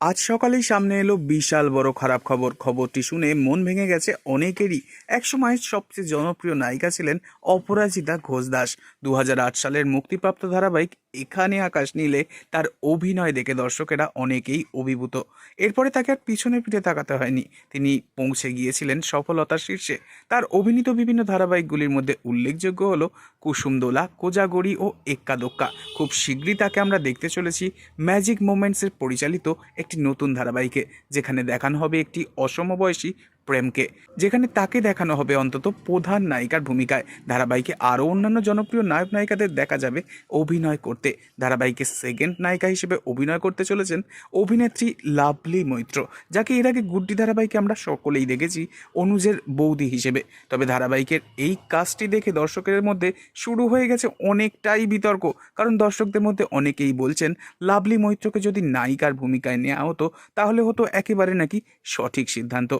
আজ সকালেই সামনে এলো বিশাল বড় খারাপ খবর। খবরটি শুনে মন ভেঙে গেছে অনেকেরই। একসময় সবচেয়ে জনপ্রিয় নায়িকা ছিলেন অপরাজিতা ঘোষ দাস। দু হাজার আট সালের মুক্তিপ্রাপ্ত ধারাবাহিক এখানে আকাশ নীলে তার অভিনয় দেখে দর্শকেরা অনেকেই অভিভূত। এরপরে তাকে আর পিছনে পিঠে তাকাতে হয়নি। তিনি পৌঁছে গিয়েছিলেন সফলতার শীর্ষে। তার অভিনীত বিভিন্ন ধারাবাহিকগুলির মধ্যে উল্লেখযোগ্য হলো কুসুমদোলা, কোজাগরি ও এক্কা দোক্কা খুব শীঘ্রই তাকে আমরা দেখতে চলেছি ম্যাজিক মোমেন্টসের পরিচালিত একটি নতুন ধারাবাহিকে যেখানে দেখানো হবে একটি অসমবয়সী প্রেমকে, যেখানে তাকে দেখানো হবে অন্তত প্রধান নায়িকার ভূমিকায়। ধারাবাহিকে আরও অন্যান্য জনপ্রিয় নায়ক নায়িকাদের দেখা যাবে অভিনয় করতে। ধারাবাহিকে সেকেন্ড নায়িকা হিসেবে অভিনয় করতে চলেছেন অভিনেত্রী লাভলি মৈত্র, যাকে এর আগে গুড্ডি ধারাবাহিকে আমরা সকলেই দেখেছি অনুজের বৌদি হিসেবে। তবে ধারাবাহিকের এই কাজটি দেখে দর্শকের মধ্যে শুরু হয়ে গেছে অনেকটাই বিতর্ক, কারণ দর্শকদের মধ্যে অনেকেই বলছেন, লাভলি মৈত্রকে যদি নায়িকার ভূমিকায় নেওয়া হতো, তাহলে হতো একেবারে নাকি সঠিক সিদ্ধান্ত।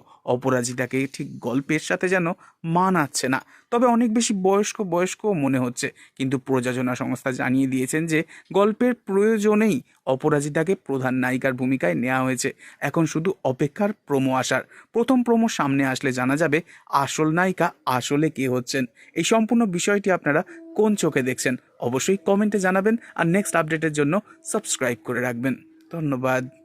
অপরাজিতাকে ঠিক গল্পের সাথে যেন মানাচ্ছে না। তবে অনেক বেশি বয়স্ক বয়স্কও মনে হচ্ছে। কিন্তু প্রযোজনা সংস্থা জানিয়ে দিয়েছেন যে, গল্পের প্রয়োজনেই অপরাজিতাকে প্রধান নায়িকার ভূমিকায় নেওয়া হয়েছে। এখন শুধু অপেক্ষার প্রোমো আসার। প্রথম প্রোমো সামনে আসলে জানা যাবে আসল নায়িকা আসলে কে হচ্ছেন। এই সম্পূর্ণ বিষয়টি আপনারা কোন চোখে দেখছেন? অবশ্যই কমেন্টে জানাবেন। আর নেক্সট আপডেটের জন্য সাবস্ক্রাইব করে রাখবেন। ধন্যবাদ।